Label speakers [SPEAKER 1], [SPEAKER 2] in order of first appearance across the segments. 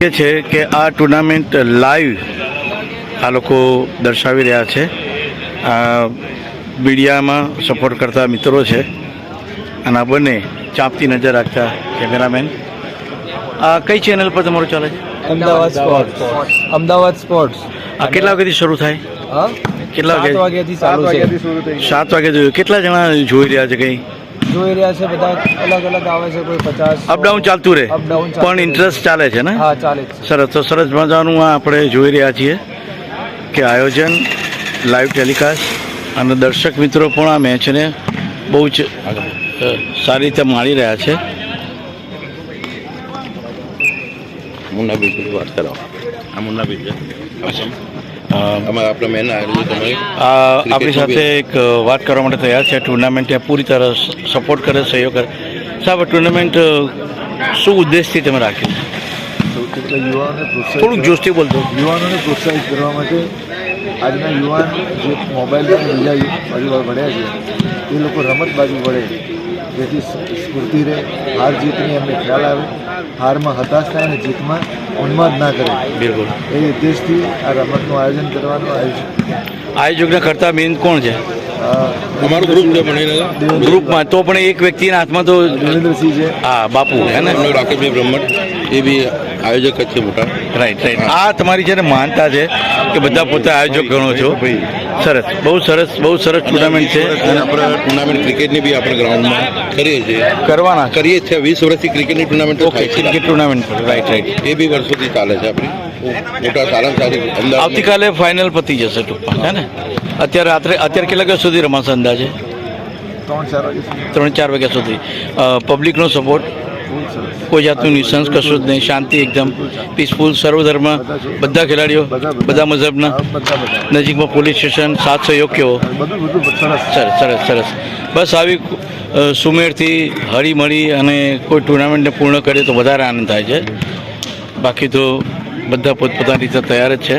[SPEAKER 1] એ છે કે આ ટુર્નામેન્ટ લાઈવ આ લોકો દર્શાવી રહ્યા છે. આ મીડિયામાં સપોર્ટ કરતા મિત્રો છે. અને આ બંને ચાંપતી નજર રાખતા કેમેરામેન. આ કઈ ચેનલ પર તમારું ચાલે છે?
[SPEAKER 2] અમદાવાદ સ્પોર્ટ્સ. અમદાવાદ સ્પોર્ટ્સ.
[SPEAKER 1] આ કેટલા વાગ્યાથી શરૂ થાય?
[SPEAKER 2] હા?
[SPEAKER 1] કેટલા
[SPEAKER 2] સાત
[SPEAKER 1] વાગે
[SPEAKER 2] વાગ્યાથી શરૂ થાય
[SPEAKER 1] સાત વાગે જોયું કેટલા જણા જોઈ રહ્યા છે કંઈ?
[SPEAKER 2] જોઈ રહ્યા છે બધા અલગ અલગ આવે છે કોઈ પચાસ
[SPEAKER 1] અપડાઉન ચાલતું રહે.
[SPEAKER 2] અપડાઉન
[SPEAKER 1] પણ ઇન્ટરેસ્ટ ચાલે છે ને?
[SPEAKER 2] હા ચાલે છે.
[SPEAKER 1] સરસ તો સરસ મજાનું આ આપણે જોઈ રહ્યા છીએ કે આયોજન લાઈવ ટેલિકાસ્ટ અને દર્શક મિત્રો પણ આ મેચને બહુ જ સારી રીતે માણી રહ્યા છે.
[SPEAKER 3] મુન્ના બીજ વાત કરો આ મુન્ના બીજ છે.
[SPEAKER 1] અ,
[SPEAKER 3] અમારા આપણે મેન આવેલું તમે
[SPEAKER 1] આ આપણી સાથે એક વાત કરવા માટે તૈયાર છે. ટુર્નામેન્ટ પૂરી તરહ સપોર્ટ કરે સહયોગ કરે. સાહેબ ટુર્નામેન્ટ શું ઉદ્દેશથી તમે રાખ્યું થોડુંક જોશથી બોલતો
[SPEAKER 4] યુવાનોને પ્રોત્સાહિત કરવા માટે આજના યુવાન જે મોબાઈલ બીજા બાજુ વળ્યા છે એ લોકો રમત બાજુ વળે જેથી સ્ફૂર્તિ રહે. હાર જીતની એમને ખ્યાલ આવે. હારમાં હતાશ થાય અને જીતમાં ઉન્માદ ના કરે.
[SPEAKER 1] બિલકુલ.
[SPEAKER 4] એ ઉદ્દેશથી આ રમતનું આયોજન કરવાનું આયોજન.
[SPEAKER 1] આયોજકના કરતા મેન કોણ છે?
[SPEAKER 3] અમારું ગ્રુપ છે
[SPEAKER 1] ગ્રુપમાં તો પણ એક વ્યક્તિના હાથમાં તો
[SPEAKER 4] દેવેન્દ્રસિંહ છે.
[SPEAKER 1] હા બાપુ હે ને?
[SPEAKER 3] એમનો રાકેશભાઈ બ્રહ્મણ એ બી આયોજક જ છે મોટા.
[SPEAKER 1] રાઈટ રાઈટ આ તમારી છે ને માનતા છે કે બધા પોતે આયોજક ગણો છો. સરસ. બહુ સરસ બહુ સરસ ટુર્નામેન્ટ છે.
[SPEAKER 3] અને આપણે ટુર્નામેન્ટ ક્રિકેટની બી આપણે ગ્રાઉન્ડમાં કરીએ છીએ.
[SPEAKER 1] કરવાના?
[SPEAKER 3] કરીએ છીએ. વીસ વર્ષથી ક્રિકેટની tournament
[SPEAKER 1] okay
[SPEAKER 3] cricket
[SPEAKER 1] tournament right right
[SPEAKER 3] એ બી વર્ષોથી ચાલે છે આપણી. મોટા સારા સારી
[SPEAKER 1] આવતીકાલે ફાઇનલ પતી જશે ટૂંકમાં હે ને? અત્યારે રાત્રે અત્યારે કેટલા વાગ્યા સુધી રમાશે અંદાજે?
[SPEAKER 4] ત્રણ ચાર વાગે સુધી.
[SPEAKER 1] ત્રણ ચાર વાગ્યા સુધી. પબ્લિકનો સપોર્ટ કોઈ જાતનું નિસંસ કશું જ નહીં, શાંતિ એકદમ. પીસફુલ સર્વધર્મ બધા ખેલાડીઓ, બધા
[SPEAKER 4] બધા
[SPEAKER 1] નજીકમાં પોલીસ સ્ટેશન સાથ સહયોગ કેવો
[SPEAKER 4] સરસ
[SPEAKER 1] સરસ સરસ. બસ આવી સુમેળથી હળીમળી અને કોઈ ટુર્નામેન્ટને પૂર્ણ કરે તો વધારે આનંદ થાય છે. બાકી તો બધા પોતપોતાની રીતે તૈયાર જ છે.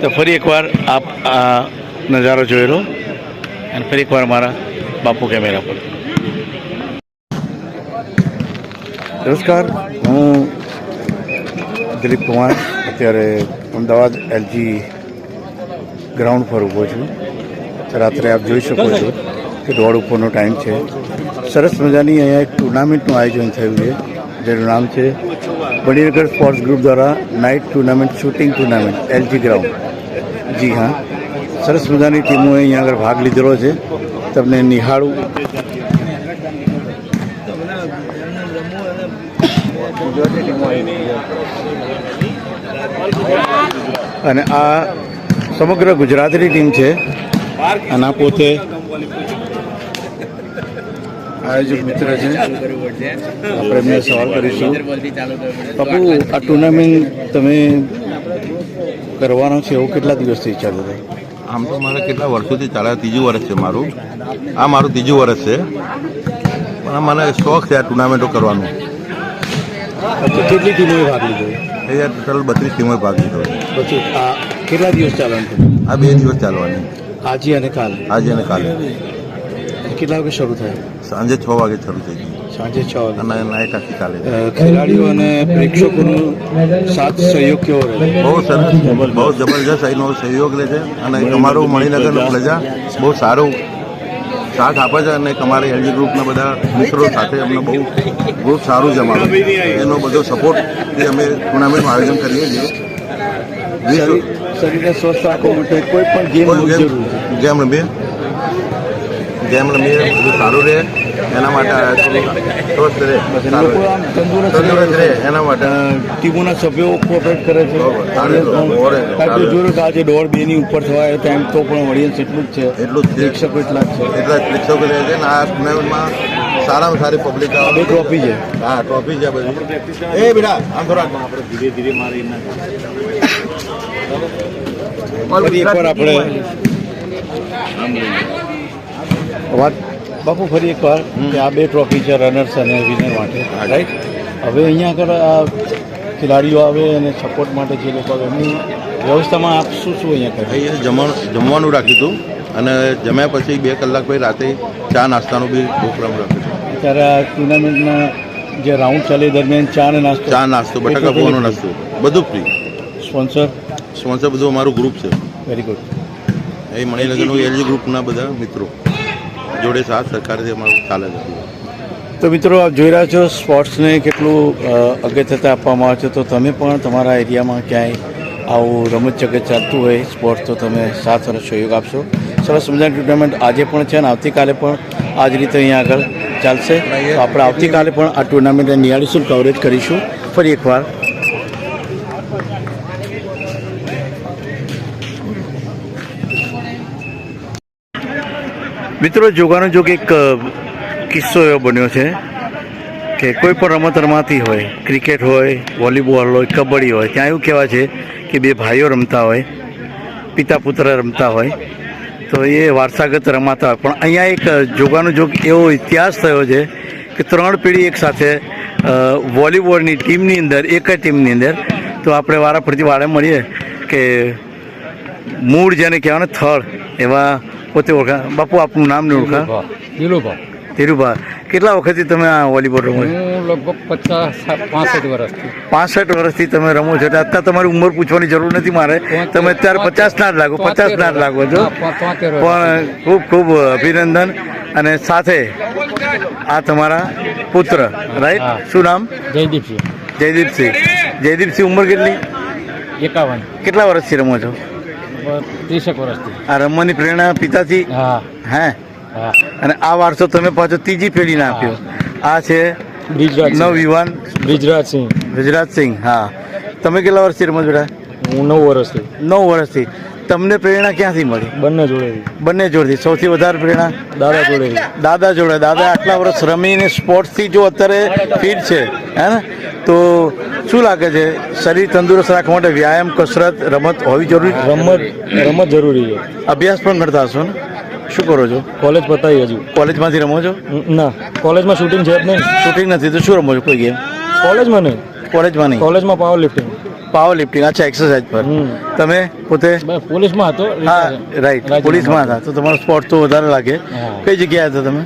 [SPEAKER 1] તો ફરી એકવાર આપ આ નજારો જોયેલો અને ફરી એકવાર મારા બાપુ કેમેરા પર. નમસ્કાર, હું દિલીપ કુમાર, અત્યારે અમદાવાદ એલજી ગ્રાઉન્ડ પર ઊભો છું. રાત્રે આપ જોઈ શકો છો કે દોડ ઉપરનો ટાઈમ છે. સરસ મજાની અહીંયા એક ટુર્નામેન્ટનું આયોજન થયું છે, જેનું નામ છે બણીનગર સ્પોર્ટ્સ ગ્રુપ દ્વારા night tournament, shooting tournament, LG ground. જી હા, સરસ મજાની ટીમોએ અહીંયા આગળ ભાગ લીધેલો છે. તમને નિહાળું અને આ સમગ્ર ગુજરાતની ટીમ છે. અને આ પોતે આયોજક મિત્ર છે. આપણે એમને સવાલ કરીશું. બાપુ, આ ટુર્નામેન્ટ તમે કરવાનો છે, એવું કેટલા દિવસથી ચાલુ થાય
[SPEAKER 3] આમ તો મારે કેટલા વર્ષોથી ચાલે ત્રીજું વર્ષ છે મારું. આ મારું ત્રીજું વર્ષ છે. પણ મને શોખ છે આ ટુર્નામેન્ટો કરવાનો.
[SPEAKER 1] કેટલી ટીમોએ ભાગ લીધો?
[SPEAKER 3] એ ટોટલ બત્રીસ ટીમોએ ભાગ લીધો.
[SPEAKER 1] પછી આ કેટલા દિવસ ચાલવાનું
[SPEAKER 3] આ બે દિવસ ચાલવાની.
[SPEAKER 1] આજે અને કાલ?
[SPEAKER 3] આજે અને કાલે.
[SPEAKER 1] કેટલા વાગે શરૂ થાય?
[SPEAKER 3] સાંજે છ વાગે શરૂ થઈ ગઈ
[SPEAKER 1] સાંજે છ વાગે.
[SPEAKER 3] અને નાઇટ આખી ચાલે
[SPEAKER 1] અ, ખેલાડીઓ અને પ્રેક્ષકોનો સાથ સહયોગ કેવો રહે?
[SPEAKER 3] બહુ સરસ બહુ જબરજસ્ત એનો સહયોગ લે છે. અને અમારું મણિનગરનું પ્રજા બહુ સારું સાથ આપે છે અને તમારે એલજી ગ્રુપના બધા મિત્રો સાથે અમને બહુ ગ્રુપ સારું છે. એનો બધો સપોર્ટ અમે ટુર્નામેન્ટનું આયોજન કરીએ છીએ.
[SPEAKER 1] શરીરને સ્વસ્થ રાખવા માટે કોઈ પણ ગેમ
[SPEAKER 3] ગેમ રમીએ. ગેમ રમીએ બધું સારું રહે એના માટે સ્વસ્થ રહે
[SPEAKER 1] તંદુરસ્ત
[SPEAKER 3] રહે. એના માટે.
[SPEAKER 1] ટીમોના સભ્યો કોઓપરેટ કરે છે. જોયું કે આજે દોઢ બે ની ઉપર થવાય ટાઈમ તો પણ ઓડિયન્સ એટલું જ છે.
[SPEAKER 3] એટલું જ છે.
[SPEAKER 1] પ્રેક્ષકો એટલા જ છે.
[SPEAKER 3] એટલા જ પ્રેક્ષકો રહે છે ને આ ટુર્નામેન્ટમાં સારામાં સારી પબ્લિક
[SPEAKER 1] આવે. ટ્રોફી છે.
[SPEAKER 3] હા ટ્રોફી છે બધી. એ બેટા આમ થોડા આપણે ધીરે ધીરે મારી
[SPEAKER 1] એકવાર આપણે વાત બાપુ ફરી એકવાર કે આ બે ટ્રોફી છે રનર્સ અને વિનર માટે રાઈટ હવે અહીંયા આગળ આ ખેલાડીઓ આવે અને સપોર્ટ માટે જે લોકો આવે એમની વ્યવસ્થામાં આપ શું શું અહીંયા કરે?
[SPEAKER 3] અહીંયા જમવાનું જમવાનું રાખ્યું હતું અને જમ્યા પછી બે કલાક પછી રાતે ચા નાસ્તાનો બી પ્રોગ્રામ રાખ્યો
[SPEAKER 1] ત્યારે આ ટુર્નામેન્ટના જે રાઉન્ડ ચાલે દરમિયાન ચા અને નાસ્તો
[SPEAKER 3] ચા નાસ્તો બટાકા પૌવાનો નાસ્તો બધું ફ્રી
[SPEAKER 1] સ્પોન્સર
[SPEAKER 3] સ્પોન્સર બધું અમારું ગ્રુપ છે.
[SPEAKER 1] વેરી ગુડ
[SPEAKER 3] એ મણિનગરનું એલજી ગ્રુપના બધા મિત્રો. જોડે સાથ સરકારથી અમારું ચાલે છે.
[SPEAKER 1] તો મિત્રો, આપ જોઈ રહ્યા છો, સ્પોર્ટ્સને કેટલું અગત્યતા આપવામાં આવે છે. તો તમે પણ તમારા એરિયામાં ક્યાંય આવું રમત જગત ચાલતું હોય, સ્પોર્ટ્સ, તો તમે સાથ અને સહયોગ આપશો. સરસ મજાની ટુર્નામેન્ટ આજે પણ છે અને આવતીકાલે પણ આ જ રીતે અહીંયા આગળ ચાલશે. આપણે આવતીકાલે પણ આ ટુર્નામેન્ટને નિહાળીશું કવરેજ કરીશું. ફરી એકવાર મિત્રો, જોગાનો જોગ એક કિસ્સો એવો બન્યો છે કે કોઈ પણ રમત રમાતી હોય, ક્રિકેટ હોય, વોલીબોલ હોય, કબડ્ડી હોય, ત્યાં એવું કહેવાય છે કે બે ભાઈઓ રમતા હોય, પિતા પુત્ર રમતા હોય, તો એ વારસાગત રમાતા હોય. પણ અહીંયા એક જોગાનો જોગ એવો ઇતિહાસ થયો છે કે ત્રણ પેઢી એક સાથે વોલીબોલની ટીમની અંદર, એક જ ટીમની અંદર, તો આપણે વારા ફરતી વાળે મળીએ કે મૂળ જેને કહેવાય થળ, એવા પોતે ઓળખા? બાપુ આપનું નામ ને ઓળખા?
[SPEAKER 2] દિલુભા
[SPEAKER 1] ધીરુભા કેટલા વખતથી તમે આ વોલીબોલ રમો છો?
[SPEAKER 2] હું લગભગ પચાસ પાસઠ વર્ષથી.
[SPEAKER 1] પાસઠ વર્ષથી તમે રમો છો. એટલે અત્યારે તમારી ઉંમર પૂછવાની જરૂર નથી મારે. તમે અત્યારે પચાસ ના જ લાગો પચાસ ના જ લાગો છો. પણ ખૂબ ખૂબ અભિનંદન. અને સાથે આ તમારા પુત્ર રાઈટ શું નામ?
[SPEAKER 2] જયદીપસિંહ.
[SPEAKER 1] જયદીપસિંહ. જયદીપસિંહ ઉંમર કેટલી?
[SPEAKER 2] એકાવન.
[SPEAKER 1] કેટલા વર્ષથી રમો છો?
[SPEAKER 2] ત્રીસેક વર્ષથી.
[SPEAKER 1] આ રમવાની પ્રેરણા પિતાથી?
[SPEAKER 2] હા.
[SPEAKER 1] હે? અને આ વારસો તમે પાછો ત્રીજી પેઢીને આપ્યો. આ છે નવયુવાન
[SPEAKER 2] બ્રિજરાજસિંહ
[SPEAKER 1] બ્રિજરાજસિંહ હા. તમે કેટલા વર્ષથી રમો છો બેટા?
[SPEAKER 2] હું નવ વર્ષથી.
[SPEAKER 1] નવ વર્ષથી. તમને પ્રેરણા ક્યાંથી મળી?
[SPEAKER 2] બંને જોડે
[SPEAKER 1] બંને જોડથી. સૌથી વધારે પ્રેરણા?
[SPEAKER 2] દાદા જોડે
[SPEAKER 1] દાદા જોડે. દાદા આટલા વર્ષ રમીને સ્પોર્ટ્સથી જો અત્યારે ફિટ છે હે ને? તો શું લાગે છે? શરીર તંદુરસ્ત રાખવા માટે વ્યાયામ કસરત રમત હોવી જરૂરી?
[SPEAKER 2] રમત રમત જરૂરી છે.
[SPEAKER 1] અભ્યાસ પણ કરતા હશો ને? શું કરો છો?
[SPEAKER 2] કોલેજ પતાવી હજુ.
[SPEAKER 1] કોલેજમાંથી રમો છો?
[SPEAKER 2] ના કોલેજમાં શૂટિંગ છે જ નહીં.
[SPEAKER 1] શૂટિંગ નથી. તો શું રમો છો? કોઈ ગેમ
[SPEAKER 2] કોલેજમાં નહીં.
[SPEAKER 1] કોલેજમાં નહીં.
[SPEAKER 2] કોલેજમાં પાવર લિફ્ટિંગ
[SPEAKER 1] પાવર લિફ્ટિંગ અચ્છા એક્સરસાઇઝ પર. તમે પોતે
[SPEAKER 2] પોલીસમાં હતો
[SPEAKER 1] હા રાઈટ પોલીસમાં હતા. તો તમારો સ્પોર્ટ તો વધારે લાગે. કઈ જગ્યાએ હતા તમે?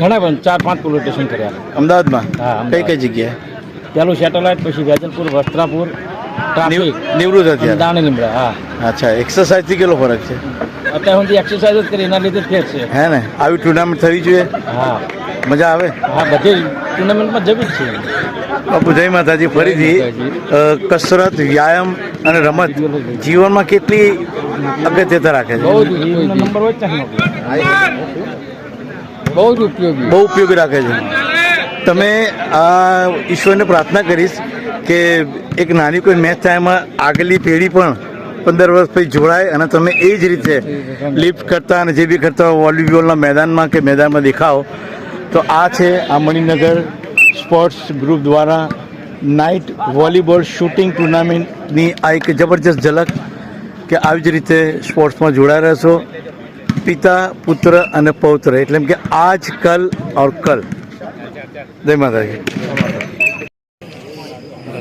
[SPEAKER 2] ઘણા પણ ચાર પાંચ પોલીસ સ્ટેશન કર્યા.
[SPEAKER 1] અમદાવાદમાં?
[SPEAKER 2] હા,
[SPEAKER 1] કઈ કઈ જગ્યાએ?
[SPEAKER 2] પેલું સેટેલાઇટ પછી વેજલપુર વસ્ત્રાપુર
[SPEAKER 1] નિવૃત્ત હતી
[SPEAKER 2] દાણી લીમડા હા.
[SPEAKER 1] અચ્છા એક્સરસાઇઝથી કેટલો ફરક છે?
[SPEAKER 2] અત્યારે હું એક્સરસાઇઝ જ કરી એના લીધે ફેર છે.
[SPEAKER 1] હે ને? આવી ટુર્નામેન્ટ થવી જોઈએ?
[SPEAKER 2] હા.
[SPEAKER 1] મજા આવે?
[SPEAKER 2] હા બધી ટુર્નામેન્ટમાં જવી જ છે.
[SPEAKER 1] બાપુ જય માતાજી. ફરીથી કસરત વ્યાયામ અને રમત જીવનમાં કેટલી અગત્યતા રાખે છે?
[SPEAKER 2] બહુ જ ઉપયોગી.
[SPEAKER 1] બહુ ઉપયોગી. રાખે છે. તમે આ ઈશ્વરને પ્રાર્થના કરીશ કે એક નાની કોઈ મેચ થાય એમાં આગલી પેઢી પણ પંદર વર્ષ પછી જોડાય અને તમે એ જ રીતે લિફ્ટ કરતા અને જે બી કરતા વોલીબોલના મેદાનમાં કે મેદાનમાં દેખાઓ તો આ છે આ મણિનગર સ્પોર્ટ્સ ગ્રુપ દ્વારા નાઇટ વોલીબોલ શૂટિંગ ટુર્નામેન્ટની આ એક જબરજસ્ત ઝલક કે આવી જ રીતે સ્પોર્ટ્સમાં જોડાયા રહ્યા છો. પિતા, પુત્ર અને પૌત્ર, એટલે કે આજ કલ ઓર કલ. જય માતાજી.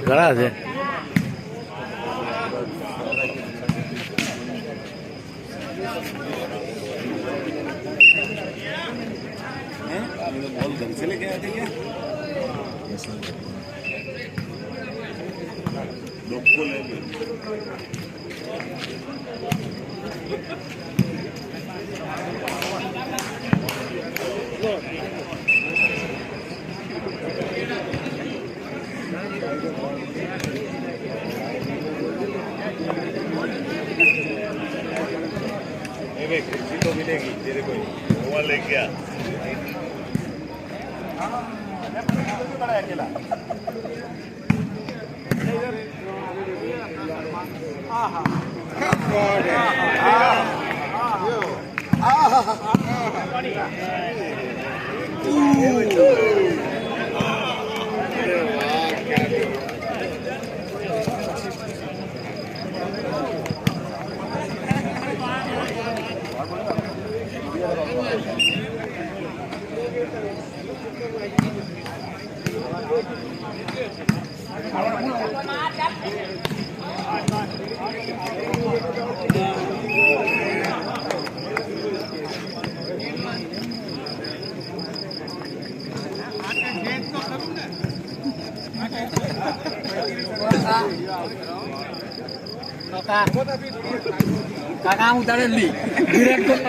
[SPEAKER 1] ઘણા છે. બોલ ગયા मिलेगी तेरे को वहाँ लेके आ बड़ा है किला Ah, ah, ah.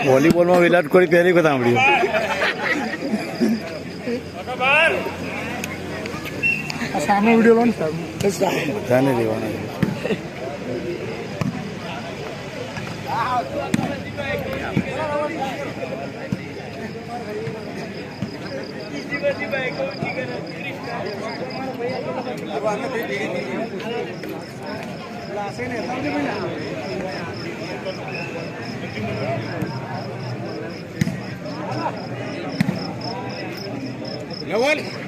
[SPEAKER 1] વોલીબોલમાં Virat Kohli પહેલી વખત સાંભળ્યું
[SPEAKER 2] સામે વિડીયો બનશે
[SPEAKER 1] બધાને લેવાના છે.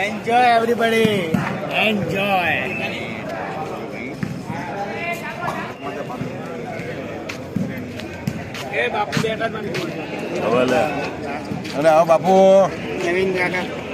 [SPEAKER 2] એન્જોય એવરીબડી એન્જોય એ બાપુ બેટા
[SPEAKER 3] અને આવો બાપુ
[SPEAKER 2] નવીન કાકા